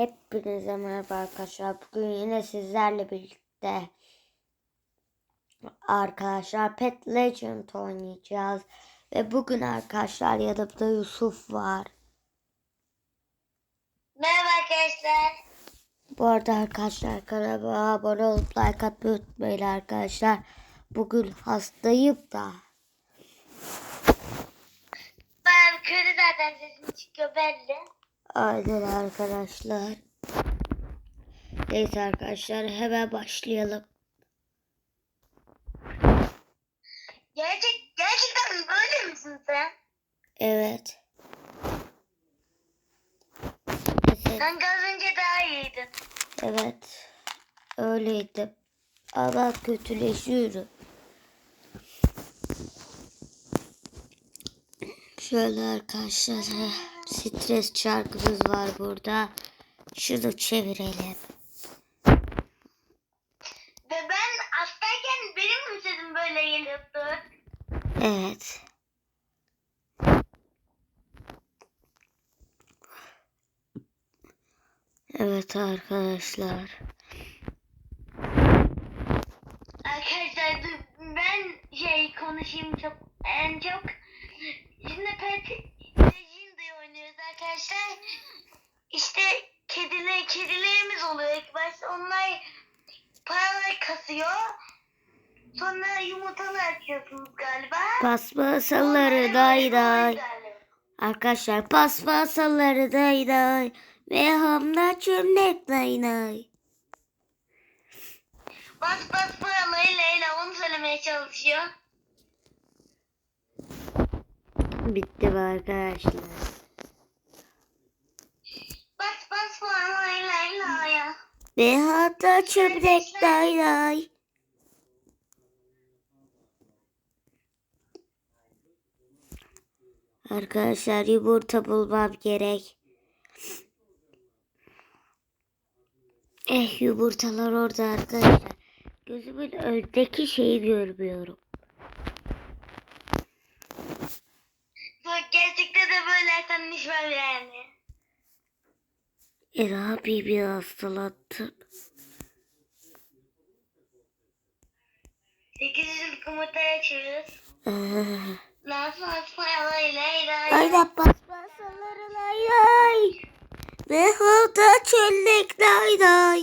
Hepinize merhaba arkadaşlar. Bugün yine sizlerle birlikte arkadaşlar Pet Legend oynayacağız. Ve bugün arkadaşlar yanımda Yusuf var. Merhaba arkadaşlar. Bu arada arkadaşlar kanalıma abone olup like atmayı unutmayın arkadaşlar. Bugün hastayım da. Ben kötü zaten sesim çıkıyor belli. Aynen arkadaşlar. Neyse arkadaşlar hemen başlayalım. Gerçek, gerçekten böyle misin sen? Evet. Sanki az önce daha iyiydin. Evet. Öyleydim. Ama kötüleşiyorum. Şöyle arkadaşlar stres çarkımız var burada. Şunu çevirelim. Ve ben hastayken benim mi sesim böyle geliyordu? Evet. Evet arkadaşlar. Arkadaşlar ben şey konuşayım çok en çok. Şimdi oynuyoruz arkadaşlar. İşte kedile, kedilerimiz oluyor ilk başta. Onlar paralar kasıyor. Sonra yumurtalar açıyorsunuz galiba. Paspasaları day day. Arkadaşlar paspasaları day day. Ve hamda çömlek day day. Bas bas paraları Leyla onu söylemeye çalışıyor. Bitti mi arkadaşlar? Bas bas paraları Leyla'ya. Ve hatta çömlek day day. Arkadaşlar yumurta bulmam gerek. Eh yumurtalar orada arkadaşlar. Gözümün öndeki şeyi görmüyorum. Bak gerçekten de böyle var yani. E ne yapayım ya hastalandım. 800 yumurta açıyoruz. Ah. Bas bas paraları Leyla'ya. Aynen paspasaları lay lay. Ve hatta çöllek lay lay.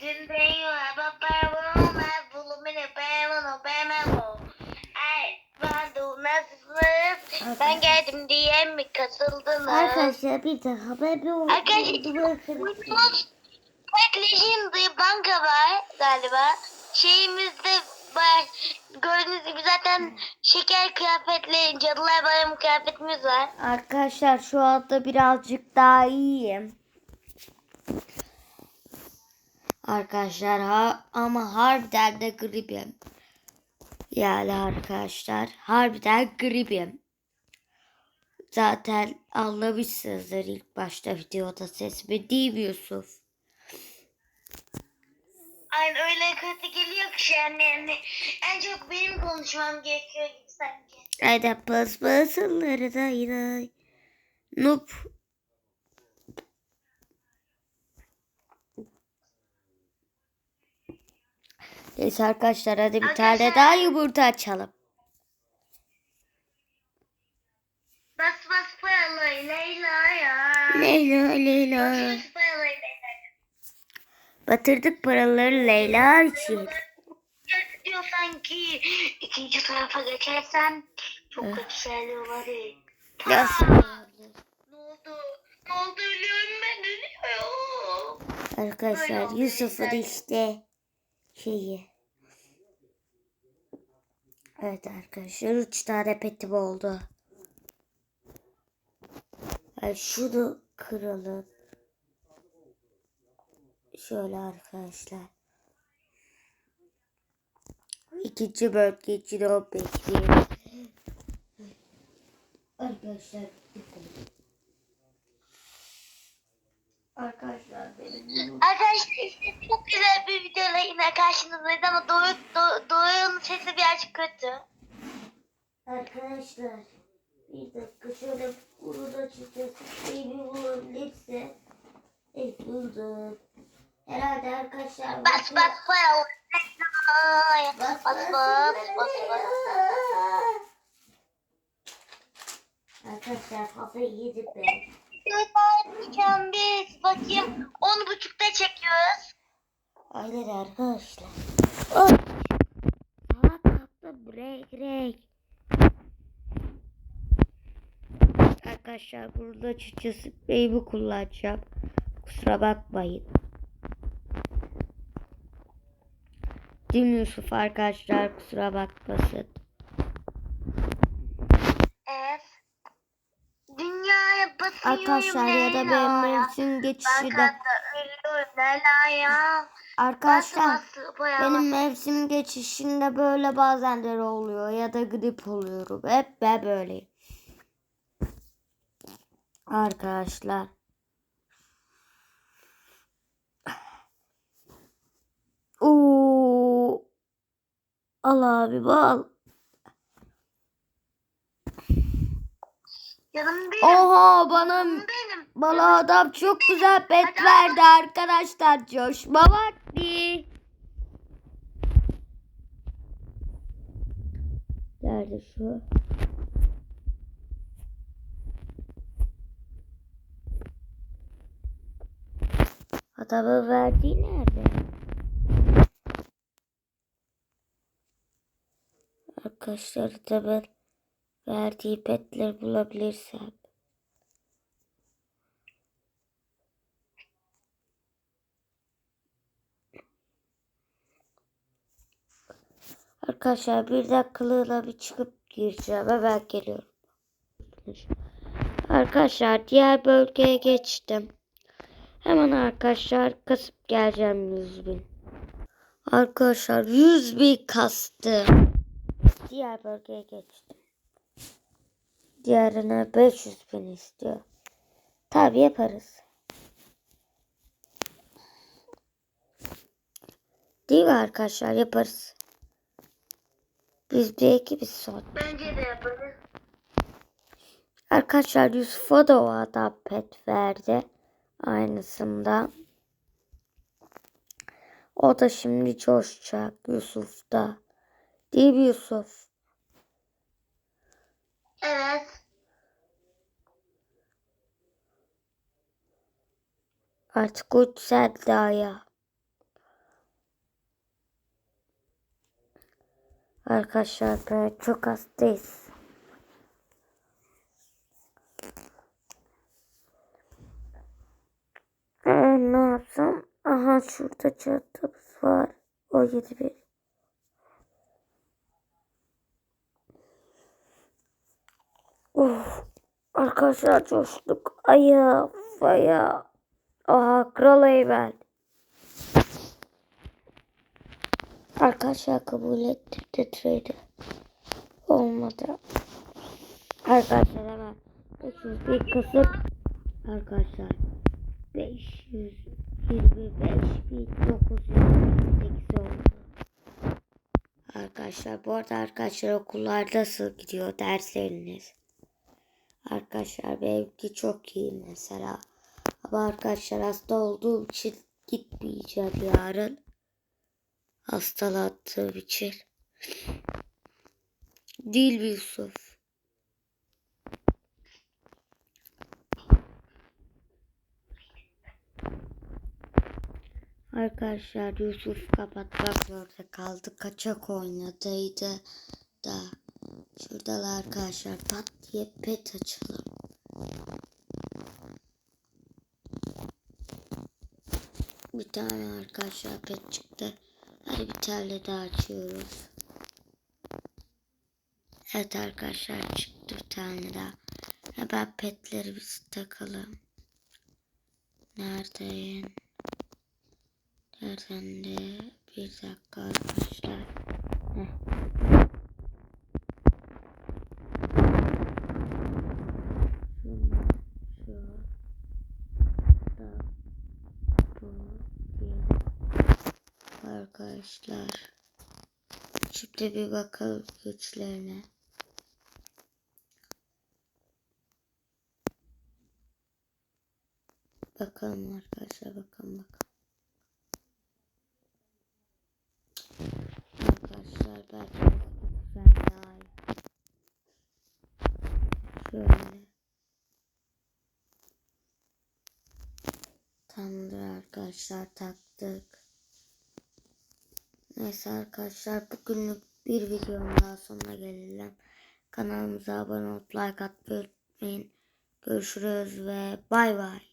Dün ben var. Baba bana bulumunu beğenmem beğenmem o. Ay ben Ben geldim diye mi katıldınız? Arkadaşlar bir daha ben bir Arkadaşlar Windows Pet Legend diye banka var galiba. Şeyimizde var. Gördüğünüz gibi zaten şeker kıyafetli cadılar bayramı kıyafetimiz var. Arkadaşlar şu anda birazcık daha iyiyim. Arkadaşlar ha, ama harbiden de gripim. Yani arkadaşlar harbiden gripim. Zaten anlamışsınızdır ilk başta videoda sesimi değil mi Yusuf? Aynen öyle kötü geliyor ki şu an yani. En çok benim konuşmam gerekiyor gibi sanki. Aynen pas pasılları da yine. Nup. Neyse arkadaşlar hadi bir tane Arkadaşlar- daha yumurta açalım. Bas bas paraları Leyla ya. Leyla Leyla. Bas bas paraları Leyla. Batırdık paraları Leyla için. diyor sanki ikinci tarafa geçersen çok kötü şeyler olabilir. Nasıl? Ne oldu? Ne oldu? Ölüyorum ben ölüyorum. Arkadaşlar Yusuf'un işte. Şeyi. Evet arkadaşlar üç tane petim oldu. Yani şunu kıralım. Şöyle arkadaşlar. İkinci bölge için o bekleyelim. Arkadaşlar Arkadaşlar benim Arkadaşlar işte çok güzel bir videoyla yine karşınızdayız ama Doğu, Doğu, Doğu'nun sesi birazcık kötü. Arkadaşlar bir dakika şöyle Bunu da açıkçası şeyini bulabilirse. Evet buldum. Herhalde arkadaşlar. Bas bas. Bas Bas bas bas bas bas. Arkadaşlar kafayı yedik be. Saat biz bakayım. Aynen arkadaşlar. Oh. Salak kaptı break break. Arkadaşlar burada çiçeği spreyi kullanacağım. Kusura bakmayın. Mi Yusuf arkadaşlar kusura bakmasın. Evet. Dünyaya basıyorum. Arkadaşlar ya da benim mevsim geçişi de. Leyla ya. Arkadaşlar benim mevsim geçişinde böyle bazenleri oluyor ya da grip oluyorum. Hep ben böyleyim. Arkadaşlar. Oo. Al abi al. Canım benim. Oha bana Canım benim. bana adam çok güzel pet verdi arkadaşlar. Coşma vakti. Nerede şu? Adamın verdiği nerede? Arkadaşlar da ben verdiği petleri bulabilirsem. Arkadaşlar bir dakikalığına bir çıkıp gireceğim. Hemen geliyorum. Arkadaşlar diğer bölgeye geçtim. Hemen arkadaşlar kasıp geleceğim 100 bin. Arkadaşlar 100 bin kastım. Diğer bölgeye geçtim. Diğerine 500 bin istiyor. Tabi yaparız. Değil mi arkadaşlar yaparız. Biz bir ekibiz son. Bence de yaparız. Arkadaşlar Yusuf'a da o adam pet verdi. Aynısında. O da şimdi coşacak Yusuf'ta. Değil mi Yusuf? Evet. Artık 3 saat daha ya. Arkadaşlar çok hastayız. Ee, ne yapsam? Aha şurada çatımız var. O 21. Of. Arkadaşlar coştuk. Aya, faya. Aha kral Eymen. Arkadaşlar kabul ettim trade. Olmadı. Arkadaşlar hemen 500 bir kasıp arkadaşlar 525.928 oldu. Arkadaşlar bu arada arkadaşlar okullarda nasıl gidiyor dersleriniz? Arkadaşlar benimki çok iyi mesela. Ama arkadaşlar hasta olduğum için gitmeyeceğim yarın. Hastalandığım için. Değil mi Yusuf? Arkadaşlar Yusuf kapatmak zorunda kaldı. Kaçak oynadıydı da. Şuradalar arkadaşlar pat diye pet açalım. Bir tane arkadaşlar pet çıktı. Hadi bir tane daha açıyoruz. Evet arkadaşlar çıktı bir tane daha. Hemen petleri biz takalım. Neredeyim? Nereden de? Bir dakika arkadaşlar. Heh. Şunu, şu, da, bu, diye. Arkadaşlar. Şimdi bir bakalım güçlerine. Bakalım arkadaşlar bakalım bakalım. Arkadaşlar belki güzel daha iyi. Şöyle. Tamamdır arkadaşlar taktık. Neyse arkadaşlar bugünlük bir videonun daha sonuna gelelim. Kanalımıza abone olup like atmayı unutmayın. Görüşürüz ve bay bay.